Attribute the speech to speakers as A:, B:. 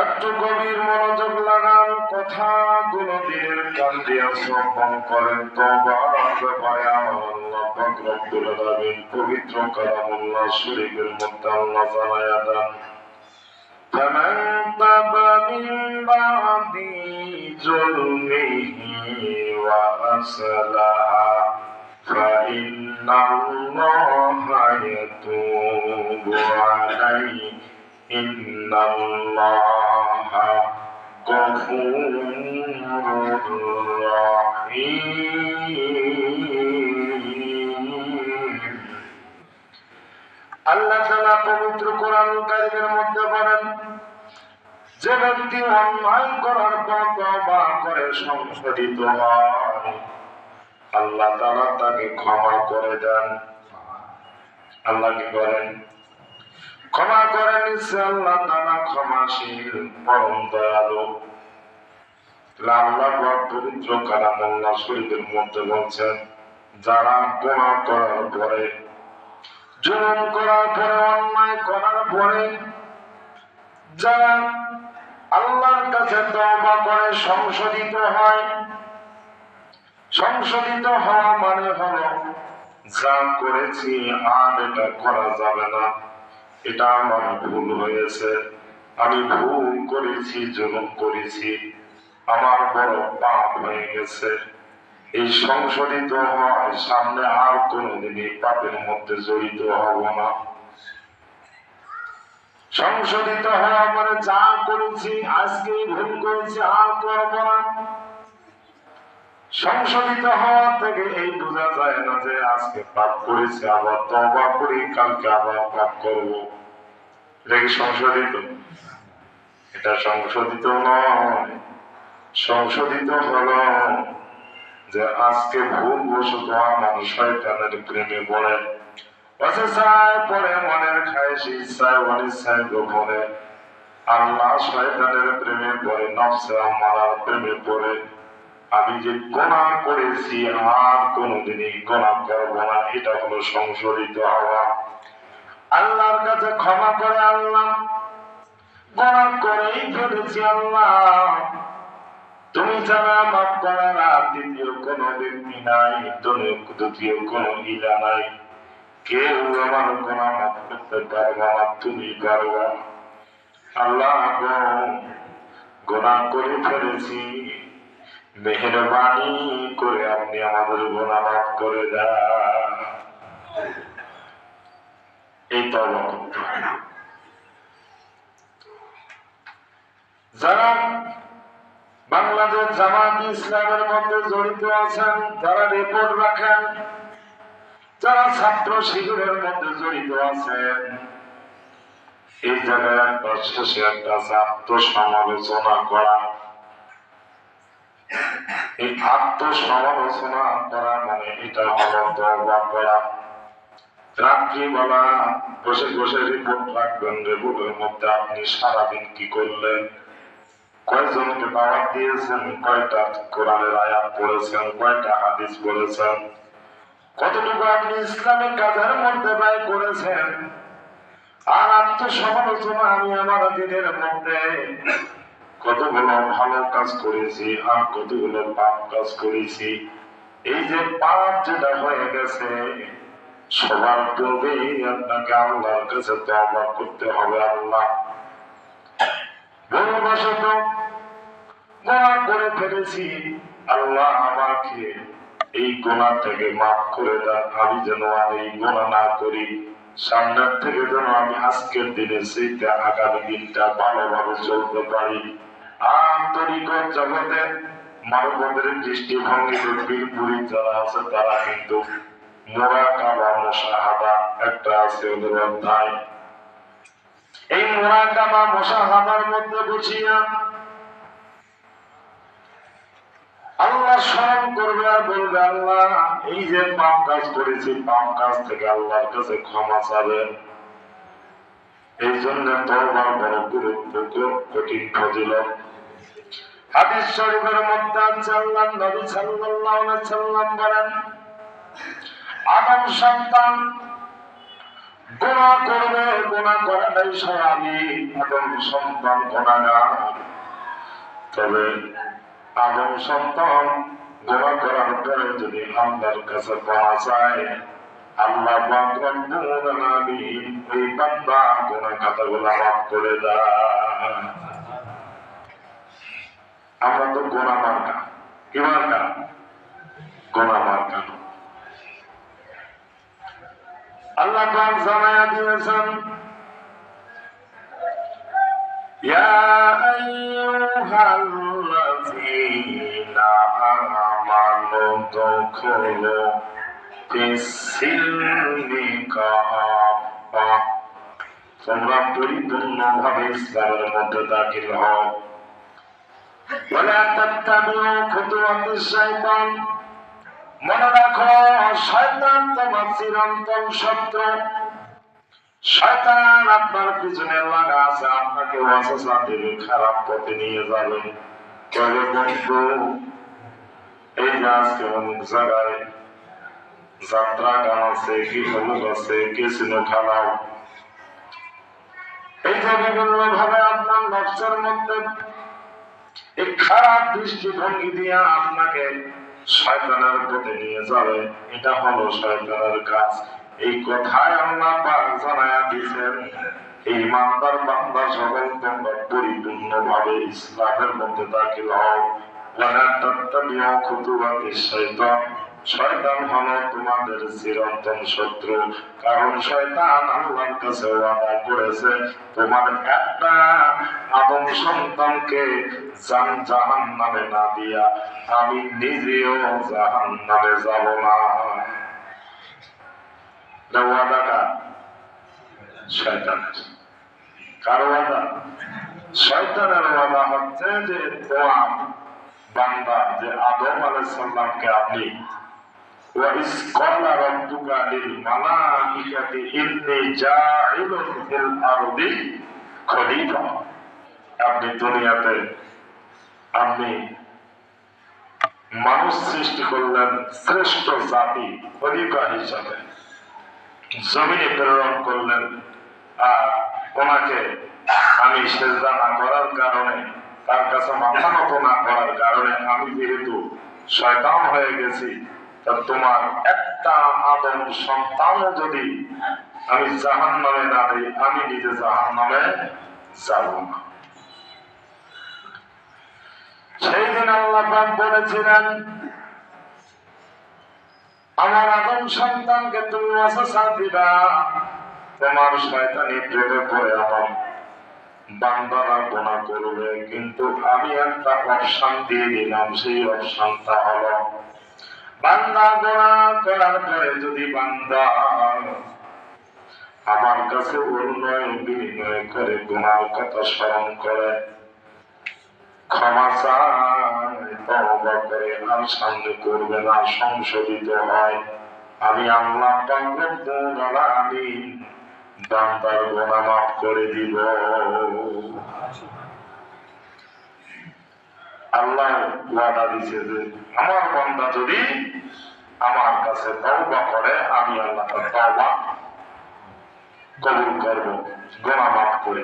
A: একটু গভীর মনোযোগ লাগান কথাগুলো দিনের কান দিয়া শ্রবণ করেন তবা ব্যাপারে আমার আল্লাহ পাক রব্বুল আলামিন পবিত্র কালামুল্লাহ শরীফের মধ্যে আল্লাহ জানায়া দেন فمن تاب من بعد ظلمه وأصلح فإن الله يتوب عليه إن الله غفور رحيم আল্লাহ তাআলা পবিত্র কোরআন কারিমের মধ্যে বলেন যে ব্যক্তি অন্যায় করার পর তওবা করে সংশোধিত হয় আল্লাহ তাআলা তাকে ক্ষমা করে দেন আল্লাহ কি করেন ক্ষমা করেন আল্লাহ তাআলা, ক্ষমাশীল, পরম দয়ালু। আল্লাহ পবিত্র শরীফের মধ্যে বলছেন, যারা গুনাহ করার পরে, জুলুম করার পরে, অন্যায় করার পরে, যারা আল্লাহর কাছে তওবা করে, সংশোধিত হয়, সংশোধিত হওয়া মানে হলো, যা করেছি আর এটা করা যাবে না। এটা আমার ভুল হয়েছে। আমি ভুল করেছি, জুলুম করেছি। আমার বড় পাপ হয়ে গেছে। এই সংশোধিত হওয়ার সামনে আর কোনোদিন এই পাপের মধ্যে জড়িত হব না। সংশোধিত হওয়া মানে যা করেছি আজকে ভুল করেছি, আর করব না। সংশোধিত হওয়া থেকে এই বোঝা যায় না যে আজকে পাপ করেছে, আবার তবা করি, কালকে আবার পাপ করব। এটা কি সংশোধিত? এটা সংশোধিত নয়। সংশোধিত হলো যে আজকে ভুল বশত আমার শয়তানের প্রেমে পড়ে। অসেসায় পড়ে মনের খায়সি ইচ্ছায় অনিচ্ছায় গোপনে। আল্লাহ শয়তানের প্রেমে পড়ে, নফসে আমার প্রেমে পড়ে। আমি যে গোনা করেছি, আর কোনোদিনই গোনা করব না। এটা হলো সংশোধিত হওয়া। আল্লাহর কাছে ক্ষমা করে আল্লাহ, গোনা করেই ফেলেছি আল্লাহ। তুমি ছাড়া মাফ করার আর দ্বিতীয় কোন ব্যক্তি নাই দ্বিতীয় কোন ইলা নাই। কেউ আমার গোনা মাফ করতে পারবে না, তুমি পারবা। আল্লাহ গোনা করে ফেলেছি। মেহরবানি করে আপনি আমাদের গোনা করে দেন এই তবা। যারা বাংলাদেশ জামাত ইসলামের মধ্যে জড়িত আছেন তারা রিপোর্ট রাখেন যারা ছাত্র শিবিরের মধ্যে জড়িত আছেন এই জায়গায় একটা শেষে একটা আত্মসমালোচনা করা এই আত্মসমালোচনা করা মানে এটা করা রাত্রিবেলা বসে বসে রিপোর্ট রাখবেন মধ্যে। আপনি সারাদিন কি করলেন? কয়জনকে দাওয়াত দিয়েছেন? কয়টা কোরআনের আয়াত পড়েছেন? কয়টা হাদিস বলেছেন কতটুকু আপনি ইসলামিক কাজের মধ্যে ব্যয় করেছেন? আর আত্মসমালোচনা আমি আমার দিনের মধ্যে কতগুলো ভালো কাজ করেছি আর কতগুলো পাপ কাজ করেছি। এই যে পাপ যেটা হয়ে গেছে, সবার পূর্বেই আপনাকে আল্লাহর কাছে তওবা করতে হবে আল্লাহ। ভুলবশত গোনা করে ফেলেছি, আল্লাহ আমাকে এই গোনা থেকে মাফ করে দেন আমি যেন আর এই গোনা না করি, সামনের থেকে যেন আমি আজকের দিনে সেইটা আগামী দিনটা ভালোভাবে চলতে পারি। আন্তরিকত জগতে মানবদের দৃষ্টিভঙ্গিতে বীরপুরী যারা আছে, তারা কিন্তু মোরা কাবা মোশাহাদা একটা আছে ওদের অধ্যায়। এই মোরাকাবা মধ্যে বসিয়া আল্লাহ স্মরণ করবে আর বলবে, আল্লাহ, এই যে পাপ কাজ করেছি, পাপ কাজ থেকে আল্লাহর কাছে ক্ষমা চাবেন এই জন্য তওবার বড় গুরুত্ব কঠিন ফজিলত হাদিস শরীফের মধ্যে আল্লাহ নবী সাল্লাল্লাহু আলাইহি সাল্লাম বলেন, আদম সন্তান গোনা করবে গোনা করাটাই স্বাভাবিক আদম সন্তান গোনাগার তবে আদম সন্তান গোনা করার পরে যদি আল্লাহর কাছে পাওয়া যায়, আল্লাহ পাক রব্বুল আলামিন ওই বান্দা গোনা খাতাগুলো মাফ করে দেয় আমরা তো গোনা মার্কা কি মার্কা? গোনা মার্কা আল্লাহ পাক জানায়া দিয়েছেন তোমরা পরিপূর্ণ ভাবে ইসলামের মধ্যে দাখিল হও। ولا تتبعوا خطوات الشيطان মনে রাখো শয়তান তোমার চিরন্তন শত্রু শয়তান আপনার পিছনে লাগা আছে আপনাকে ওয়াসওয়াসা দেবে খারাপ পথে নিয়ে যাবে তবে বন্ধু এই যে আজকে অমুক জায়গায় যাত্রা গান আছে কি হলুদ আছে কেসিনো খেলাও এই যে বিভিন্ন ভাবে আপনার নকশার মধ্যে এই খারাপ দৃষ্টিভঙ্গি দিয়ে আপনাকে শয়তানের পথে নিয়ে যাবে। এটা হলো শয়তানের কাজ। এই কথায় আল্লাহ পাক জানায়া দিয়েছেন। এই ইমানদার বান্দা সকল তোমরা পরিপূর্ণ ভাবে ইসলামের মধ্যে দাখিল হও। ওয়ালা তাত্তাবিউ খুতুওয়াতিশ শাইতান। শয়তান হলো তোমাদের চিরন্তন শত্রু। কারণ শয়তান আল্লাহর কাছে ওয়াদা করেছে তোমার একটা আদম সন্তানকে জান জাহান নামে না দিয়া আমি নিজেও জাহান নামে যাব না। ওয়াদাটা শয়তানের। কার ওয়াদা? শয়তানের ওয়াদা হচ্ছে যে বান্দা, যে আদম আলাইহিস সালামকে আপনি وإذ قال ربك للملائكة إني جاعل في الأرض খলিফা আপনি দুনিয়াতে আপনি মানুষ সৃষ্টি করলেন শ্রেষ্ঠ জাতি খলিফা হিসাবে জমিনে প্রেরণ করলেন আর ওনাকে আমি সেজদা না করার কারণে তার কাছে মাথা নত না করার কারণে আমি যেহেতু শয়তান হয়ে গেছি তা তোমার একটা আদম সন্তানও যদি আমি জাহান নামে না দিই, আমি নিজে জাহান নামে যাব না। সেই দিন আল্লাহ বলেছিলেন, আমার আদম সন্তানকে তুমি ওয়াসওয়াসা দিবা, তোমার শয়তানি প্রেমে পড়ে আমার বান্দারা গোনা করবে। কিন্তু আমি একটা অপশান দিয়ে দিলাম, সেই অপশানটা হলো বান্দা গোনা করার পরে যদি বান্দা আমার কাছে উন্নয়ন বিনিময় করে গোনার কথা স্মরণ করে, ক্ষমা চায় করে, আর সামনে করবে না, সংশোধিত হয়। আমি আল্লাহ বান্দার গোনা মাফ করে দিব। আল্লাহ ওয়াদা দিছে যে, আমার বান্দা যদি আমার কাছে তওবা করে, আমি আল্লাহ তার তওবা কবুল করব গোনা মাফ করে।